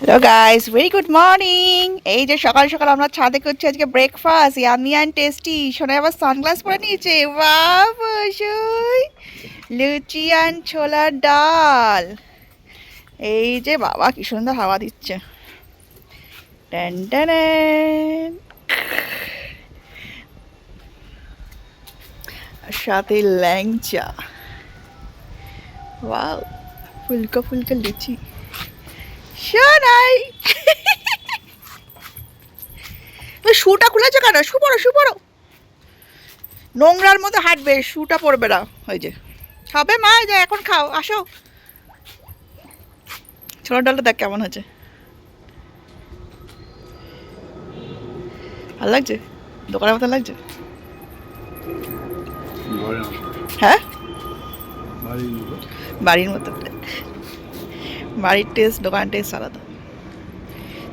Hello guys very good morning এই যে সকাল সকাল আমরা ছাদে করছি আজকে breakfast yummy and tasty Sonai আবার সানগ্লাস পরে নিয়েছে। বাহ, বসুই। লুচি অ্যান্ড ছোলার ডাল। এই যে বাবা, কি সুন্দর হাওয়া দিচ্ছে। ট্যান ট্যান সাথে ল্যাংচা। ওয়াও ফুলকা ফুলকা লুচি। শোনাই। তুমি শুটা খুলেছো কেন? শু পড়ো শু পড়ো নোংরার মধ্যে হাঁটবে শুটা পড়বে না। ওই যে। হবে মা যে এখন খাও আসো। ছোলার ডালটা দেখ কেমন হয়েছে। ভালো লাগছে? দোকানের মতো লাগছে? হ্যাঁ? বাড়ির মতো। বাড়ির টেস্ট দোকান টেস্ট আলাদা।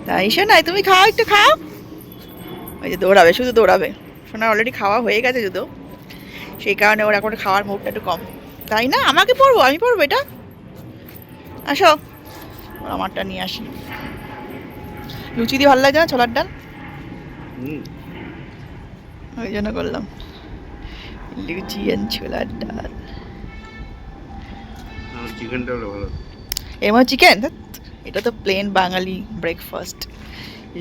তাই শোনাই তুমি খাও একটু খাও। ওই যে দৌড়াবে শুধু দৌড়াবে। শোনা অলরেডি খাওয়া হয়ে গেছে যদিও। সেই কারণে ওর এখন খাওয়ার মুখটা একটু কম। তাই না? আমাকে পড়ব আমি পড়ব এটা। আসো। ওর আমারটা নিয়ে আসি। লুচি দিয়ে ভালো লাগে না ছোলার ডাল? ওই জন্য করলাম। লুচি অ্যান্ড ছোলার ডাল। চিকেনটা ভালো। এমন চিকেন এটা তো plain Bangali breakfast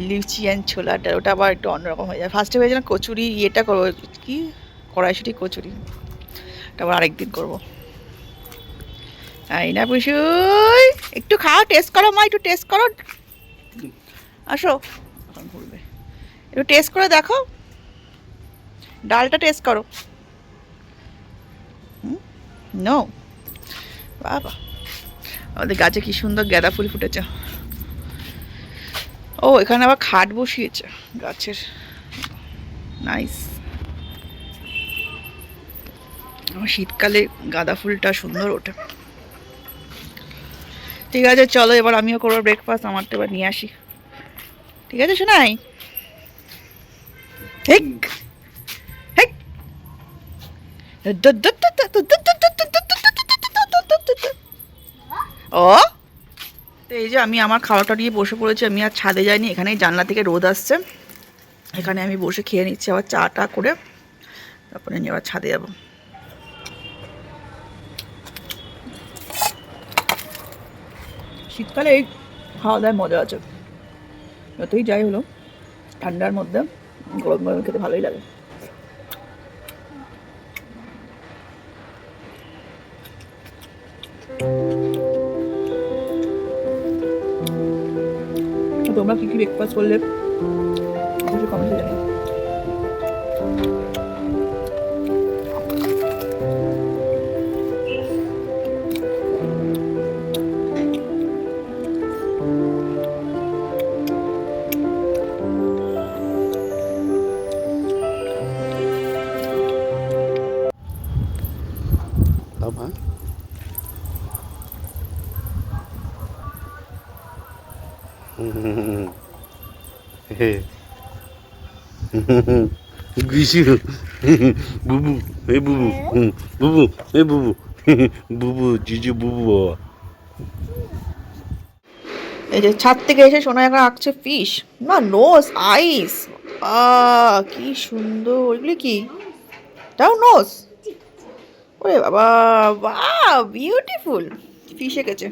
luchi and dal ওটা আবার একটু অন্যরকম হয়ে যায়। ফার্স্টে ভেবেছিলাম কচুরি ইয়েটা করব। কি? কড়াইশুটি কচুরি। ওটা আবার আরেকদিন করব। তাই না, পুষুই? একটু খাও টেস্ট করো মা, একটু টেস্ট করো। আসো। এখন ঘুরবে একটু টেস্ট করে দেখো। ডালটা টেস্ট করো। নো বাবা। আমাদের গাছে কি সুন্দর গাঁদা ফুল ফুটেছে। ও, এখানে আবার খাট বসিয়েছে গাছের। নাইস আমার শীতকালে গাঁদা ফুলটা সুন্দর ওঠে। ঠিক আছে, চলো এবার আমিও করব ব্রেকফাস্ট আমার তো এবার নিয়ে আসি। ঠিক আছে শোনাই হেক। হেক। ও? তো এই যে আমি আমার খাওয়াটা নিয়ে বসে পড়েছি, আমি আর ছাদে যাইনি, এখানেই জানলা থেকে রোদ আসছে। এখানে আমি বসে খেয়ে নিচ্ছি আবার চাটা করে, তারপরে নিয়ে আবার ছাদে যাব। শীতকালে এই খাওয়া দাওয়ায় মজা আছে। যতই যাই হলো, ঠান্ডার মধ্যে গরম গরম খেতে ভালোই লাগে। ব্রেকফাস্ট করলে? বিশু বুবু, হে বুবু বুবু, হে বুবু বুবু, জিজু বুবু এই যে ছাদ থেকে এসে সোনা এখন আঁকছে ফিশ না নোস আইস কি সুন্দর। এগুলি কি? তাও নোস ওরে বাবা, বাহ বিউটিফুল ফিশ এঁকেছে।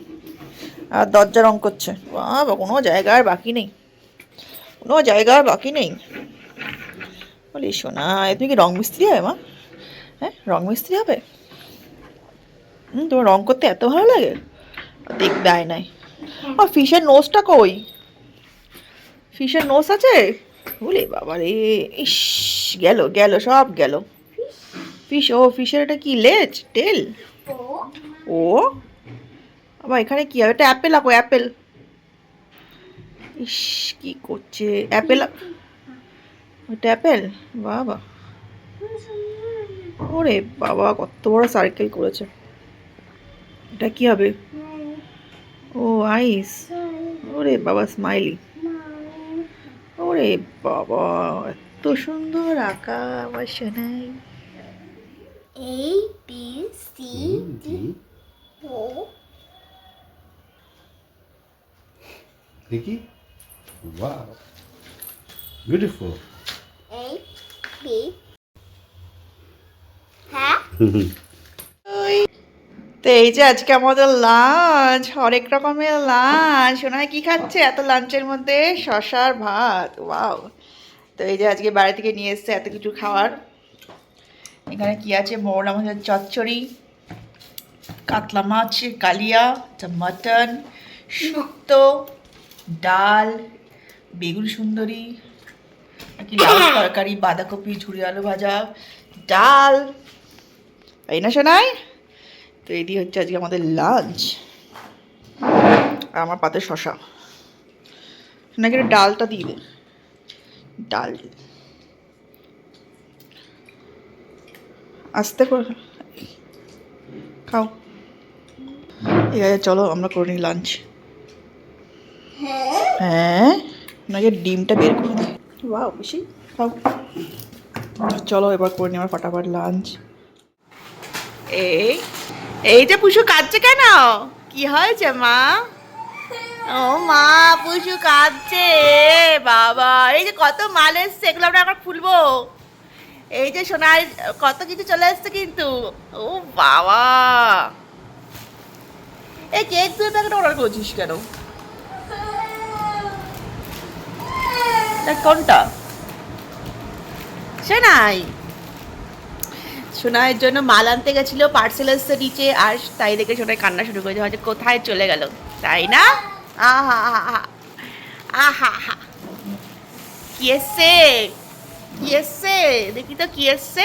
আর দরজা রং করছে। বাবা কোনো জায়গার বাকি নেই। কোনো জায়গার বাকি নেই। বলি সোনা তুমি কি রং মিস্ত্রি হবে মা? হ্যাঁ রং মিস্ত্রি হবে? হুম তোমার রং করতে এত ভালো লাগে? দেখবে আয়নায় আর ফিশের নোজটা কই? ফিশের নোজ আছে? বলি বাবা রে ইস গেল গেল সব গেল। ফিশ ও ফিশের এটা কি লেজ টেল? ও। আবার এখানে কি হবে? এটা অ্যাপেল আঁকো অ্যাপেল। ইস কি করছে? অ্যাপেল ওটা অ্যাপেল বাবা। ওরে বাবা কত বড় সার্কেল করেছে। এটা কি হবে? ও আইস ওরে বাবা স্মাইলি ওরে বাবা এত সুন্দর আঁকা আমার শোনাই A B C D O দেখি। Wow. Beautiful. A B. হ্যাঁ তো এই যে আজকে আমাদের লাঞ্চ হরেক রকমের লাঞ্চ শোনায় কি খাচ্ছে এত লাঞ্চের মধ্যে? শশার ভাত। ওয়াও তো এই যে আজকে বাড়ি থেকে নিয়ে এসছে এত কিছু খাওয়ার। এখানে কি আছে? মোর আমাদের চচ্চড়ি কাতলা মাছ কালিয়া মাটন শুক্তো ডাল বেগুন সুন্দরী কি লাউ তরকারি বাঁধাকপি ঝুড়ি আলু ভাজা ডাল। তাই না শোনায় তো এটি হচ্ছে আজকে আমাদের লাঞ্চ আর আমার পাতে শশা নাকি ডালটা দিয়ে দে ডাল আস্তে করে খাও। ঠিক আছে চলো আমরা করে নিই লাঞ্চ হ্যাঁ? নাকি ডিমটা বের করে দিই। বাহ বেশি? খাও। চলো এবার করে নিই আমার ফাটাফাট লাঞ্চ এই এই যে পুষু কাঁদছে কেন? কি হয়েছে মা? ও মা পুষু কাঁদছে। বাবা এই যে কত মাল এসছে এগুলো আমরা এখন খুলবো। এই যে সোনার কত কিছু চলে এসছে কিন্তু। ও বাবা। এই কেক দুই প্যাকেট অর্ডার করছিস কেন? তা কোনটা? সে নাই সোনাইয়ের জন্য মাল আনতে গেছিল পার্সেল এসছে নিচে, আর তাই দেখে সোনাই কান্না শুরু করেছে, হয়তো কোথায় চলে গেল। তাই না? আহা আহা আহা আহা কি এসছে? কি এসছে? দেখি তো কি এসছে।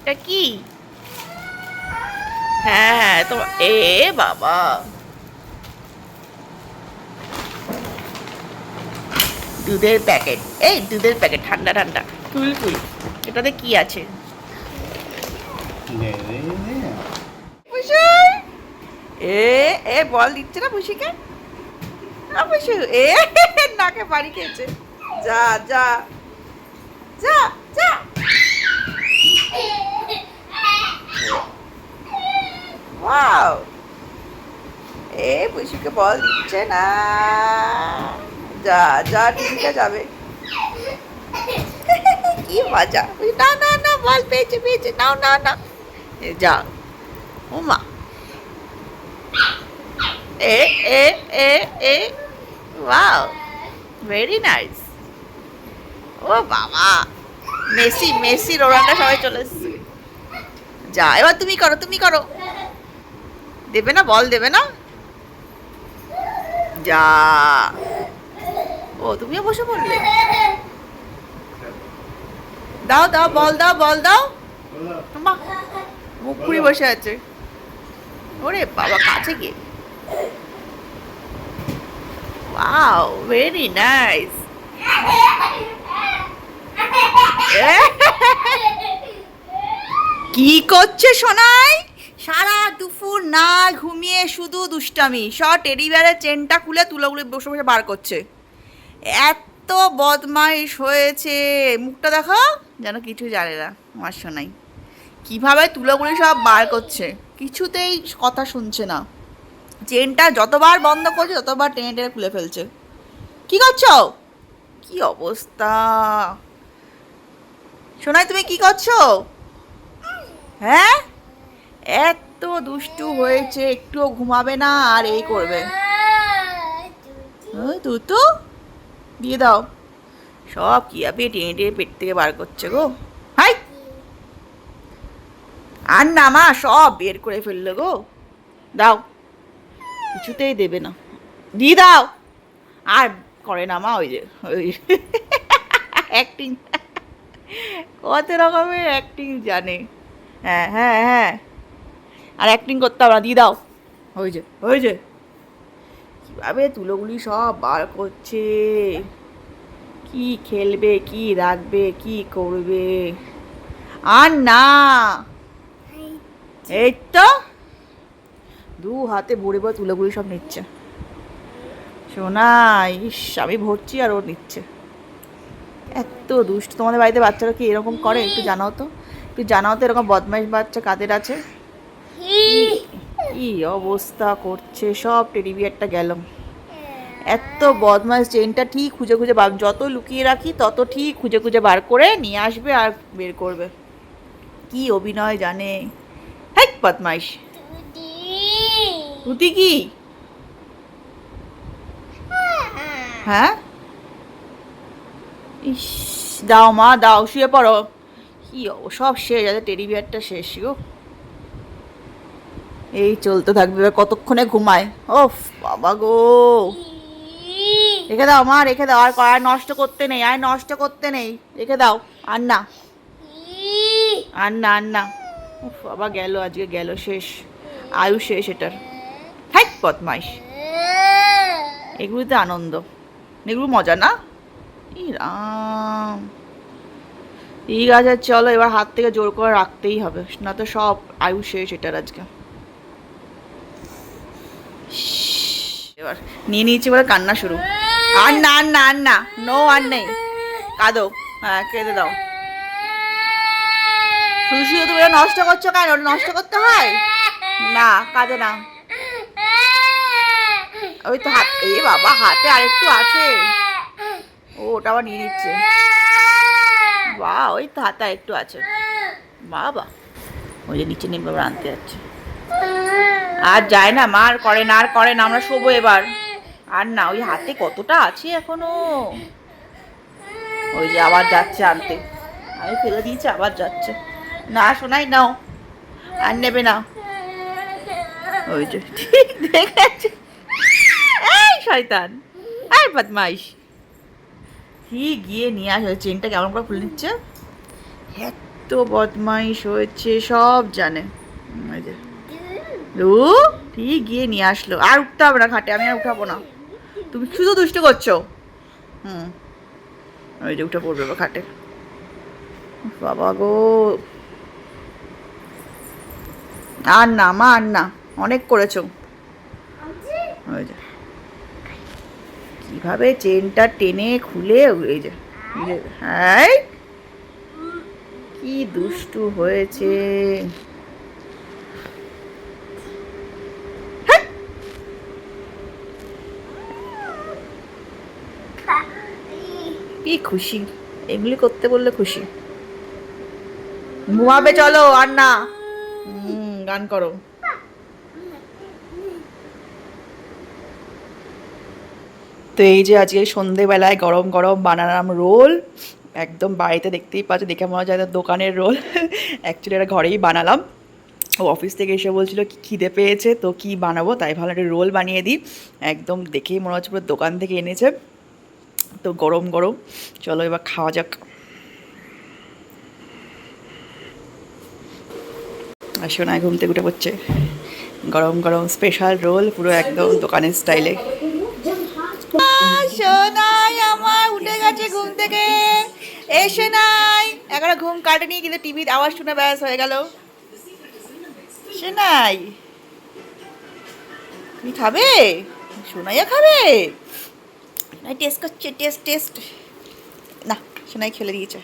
এটা কি? হ্যাঁ হ্যাঁ তো এ, বাবা। দুধের প্যাকেট। এই দুধের প্যাকেট ঠান্ডা ঠান্ডা। কুলকুল এটাতে কি আছে? এ এ বল দিচ্ছে না পুষিকে? না পুষু এ নাকে বাড়ি খেয়েছে। যা যা। যা যা। ওয়াও। এ পুষুকে বল দিচ্ছে না। যা যা টিভিটা যাবে। কি মজা। না না না, বল, পেয়েছে পেয়েছে, নাও না না যা। ওমা এ এ এ এ, ওয়াও, ভেরি নাইস। ও, বাবা। মেসি মেসি রোনাল্ডো সবাই চলে এসছে। যা, এবার তুমি করো তুমি করো। দেবে না, বল দেবে না। যা। ও তুমিও বসে পড়লে? দাও দাও বল দাও বল দাও। মুখ পুরি বসে আছে। ওরে বাবা কাছে গিয়ে। ওয়াও ভেরি নাইস কি করছে সোনাই? সারা দুপুর না ঘুমিয়ে শুধু দুষ্টামি। সব টেডি চেনটা খুলে তুলোগুলো বসে বসে বার করছে। এত বদমাইশ হয়েছে। মুখটা দেখো যেন কিছু জানে না আমার সোনাই। কীভাবে তুলোগুলি সব বার করছে কিছুতেই কথা শুনছে না। চেনটা যতবার বন্ধ করছে ততবার টেনে টেনে খুলে ফেলছে। কি করছ? কি অবস্থা? সোনাই তুমি কি করছ? হ্যাঁ? এত দুষ্টু হয়েছে একটুও ঘুমাবে না আর এই করবে। ওই দুটো দিয়ে দাও। সব কি আপনি টেনে টেনে পেট থেকে বার করছে গো। হাই! আর না মা, সব বের করে ফেলল গো। দাও। কিছুতেই দেবে না। দিয়ে দাও। আর করে না মা, ওই যে, ওই অ্যাক্টিং কত রকমের অ্যাক্টিং জানে। হ্যাঁ হ্যাঁ হ্যাঁ। আর অ্যাক্টিং করতাম না, দিয়ে দাও। ওই যে ওই যে। কীভাবে তুলোগুলি সব বার করছে। কি খেলবে কি রাখবে কি করবে? আর না এই তো। দু হাতে ভরে ভরে তুলোগুলি সব নিচ্ছে। সোনা ইস আমি ভরছি আর ও নিচ্ছে। এত দুষ্ট। তোমাদের বাড়িতে বাচ্চারা কি এরকম করে? একটু জানাও তো। একটু জানাও তো এরকম বদমাইশ বাচ্চা কাদের আছে? কি অবস্থা করছে? সব টেডি বিয়ারটা গেল। এত বদমাস চেনটা ঠিক খুঁজে খুঁজে বার যত লুকিয়ে রাখি তত ঠিক খুঁজে খুঁজে বার করে নিয়ে আসবে আর বের করবে। কি অভিনয় জানে? হ্যাঁ বদমাইশ। তুতি কি? হ্যাঁ? ইস দাও মা দাও শুয়ে পড়ো। কি ও সব শেষ আছে টেডি বিয়ারটা শেষ গো। এই চলতে থাকবে কতক্ষণে ঘুমায়? ওফ বাবা গো। রেখে দাও, মা, রেখে দাও। আর আর নষ্ট করতে নেই, আর নষ্ট করতে নেই। রেখে দাও। আর না আর না আর না বাবা, গেল, আজকে গেল শেষ। আয়ু শেষ এটার। হ্যাঁ বদমাইশ। এগুলোতে আনন্দ। এগুলো মজা না? রাম। ঠিক আছে, চলো, এবার হাত থেকে জোর করে রাখতেই হবে। না তো সব আয়ু শেষ এটার আজকে। এবার নিয়ে নিয়েছি বলে কান্না শুরু। আর না আর না আর না নো আর নেই। কাঁদো। হ্যাঁ কেঁদে দাও। শুধু শুধু তুমি নষ্ট করছ কেন? ওটা নষ্ট করতে হয়? না, কাঁদে না। ওই তো হাত এই বাবা, হাতে আরেকটু আছে। ও, ওটা আবার নিয়ে নিচ্ছে। বা ওই তো হাতে আরেকটু আছে। বাবা, ওই যে নিচে নেমে আবার আনতে যাচ্ছে। আর যায় না, মা আর করে না, আর করে না, আমরা শোবো এবার। আর না, ওই হাতে কতটা আছে এখনও? ওই যে আবার যাচ্ছে আনতে। আমি ফেলে দিয়েছি, আবার যাচ্ছে। না শোনাই নাও। আর নেবে না। ওই যে, ঠিক দেখেছে। এই, শয়তান। এই বদমাইশ। ঠিক গিয়ে নিয়ে আসে চেনটা কেমন করে খুলে নিচ্ছে? এত বদমাইশ হয়েছে, সব জানে। ওই যে। ও ঠিক গিয়ে নিয়ে আসলো। আর উঠতে হবে না খাটে আমি আর উঠাবো না। তুমি শুধু দুষ্ট করছ? হুম। ওই যে উঠে পড়বে এবার খাটে বাবা গো। আর না মা আর না অনেক করেছ। ওই যে। কীভাবে চেনটা টেনে খুলে এই যে, হ্যাঁ কি দুষ্টু হয়েছে। কি খুশি। এগুলি করতে বললে খুশি। ঘুমাবে চলো, আর না। গান করো। তো এই যে আজকে সন্ধেবেলায় গরম গরম বানালাম রোল, একদম বাড়িতে দেখতেই পাচ্ছ, দেখে মনে হয় দোকানের রোল। অ্যাকচুয়ালি এটা ঘরেই বানালাম। ও অফিস থেকে এসে বলছিল, কি খিদে পেয়েছে? তো কি বানাবো? তাই ভালো একটা রোল বানিয়ে দিই। একদম দেখেই মনে হচ্ছে পুরো দোকান থেকে এনেছে। তো গরম গরম। চলো এবার খাওয়া যাক। আর সোনায় ঘুম থেকে উঠে পড়ছে। গরম গরম স্পেশাল রোল পুরো একদম দোকানের স্টাইলে সোনাই, আমার উঠে গেছে ঘুম থেকে। এসে নাই এখনও ঘুম কাটেনি, কিন্তু টিভির আওয়াজ শুনে ব্যাস হয়ে গেল। সে নাই তুমি খাবে? সোনাইয়া খাবে? সোনাই টেস্ট করছে টেস্ট টেস্ট না, সোনাই খেলে দিয়েছে।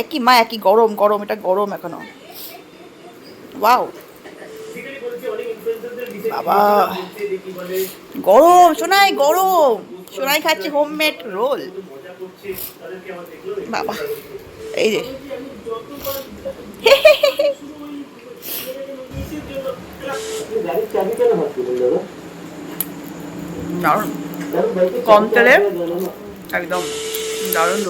একই মা, একই গরম গরম, এটা গরম এখনও। ওয়াও বাবা। গরম, সোনাই গরম। সোনাই খাচ্ছে হোমমেড রোল বাবা। এই যে। দারুণ। কম তেলে একদম দারুণ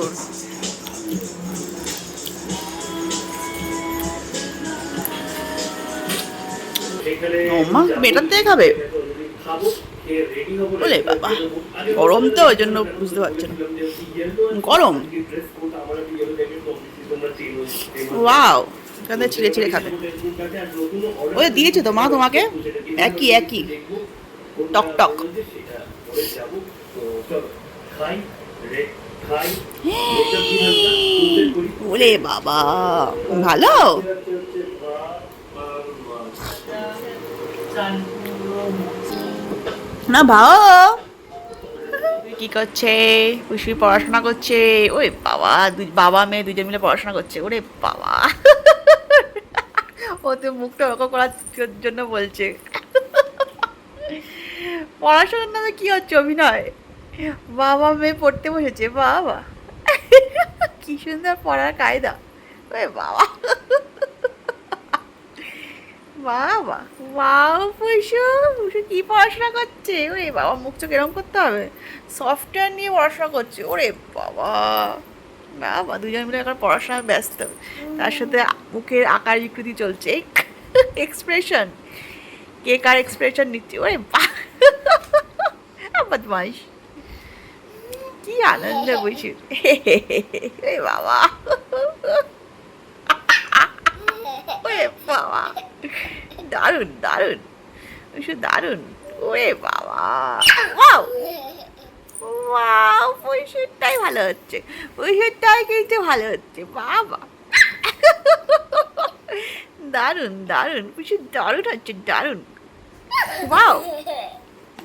ও মা বেটার দিয়ে খাবে? বলে বাবা, গরম তো, ওই জন্য বুঝতে পারছি না। গরম? ওয়াও, এখান ছিঁড়ে ছিঁড়ে খাবে। ওই দিয়েছে তো মা তোমাকে? একই একই। টক টক। ওরে বাবা, ভালো? না ভাও কি করছে? পুষ্পি পড়াশোনা করছে। ওই বাবা বাবা, মেয়ে দুজন মিলে পড়াশোনা করছে। ওরে বাবা। ও তো মুখটা ওরকম করার জন্য বলছে। পড়াশোনার নামে কি হচ্ছে অভিনয়? বাবা মেয়ে পড়তে বসেছে, বাবা। কি সুন্দর পড়ার কায়দা। ওই বাবা। বাবা বাবা পয়সা পয়সা কি পড়াশোনা করছে? ওরে বাবা, মুখ চোখ এরকম করতে হবে? সফটওয়্যার নিয়ে পড়াশোনা করছে? ওরে বাবা। বাবা, দুজন মিলে এখন পড়াশোনায় ব্যস্ত। তার সাথে মুখের আকার বিকৃতি চলছে। এক্সপ্রেশন কে কার এক্সপ্রেশন নিচ্ছে? ওরে বা বদমাইশ কি আনন্দ বসে বাবা বাবা বাবা ওয়াও ওয়াও ভালো হচ্ছে পয়সাটাই কিন্তু ভালো হচ্ছে বাবা দারুণ দারুণ পয়সা দারুণ হচ্ছে দারুণ ওয়াও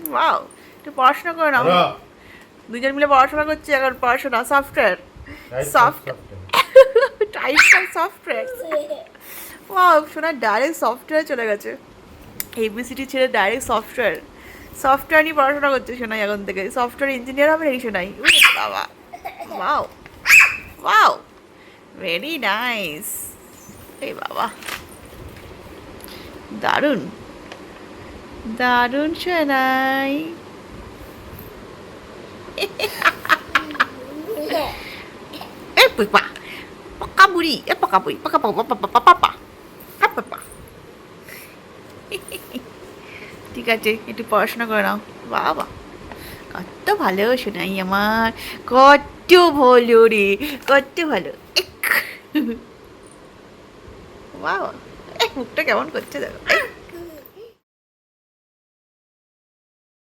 ওয়াও একটু পড়াশোনা করে নাও দুজন মিলে পড়াশোনা করছে এখন পড়াশোনা software soft type software wow শোনা ডাইরেক্ট সফটওয়্যার চলে গেছে। এবিসিটি ছেড়ে ডাইরেক্ট সফটওয়্যার সফটওয়্যার নিয়ে পড়াশোনা করছে শোনাই এখন থেকে। সফটওয়্যার ইঞ্জিনিয়ার হবে নাকি শোনাই বাবা। ওয়াও ওয়াও ভেরি নাইস এই বাবা। দারুণ। দারুণ শোনাই এ পাকা বুড়ি পাকা পাকা পাপা পাপা পাপা পাপা ঠিক আছে, একটু পড়াশোনা করে নাও। বাবা, কত ভালো শোনাই আমার। কত ভালো রে, কত ভালো। বাবা মুখটা কেমন করছে দেখো।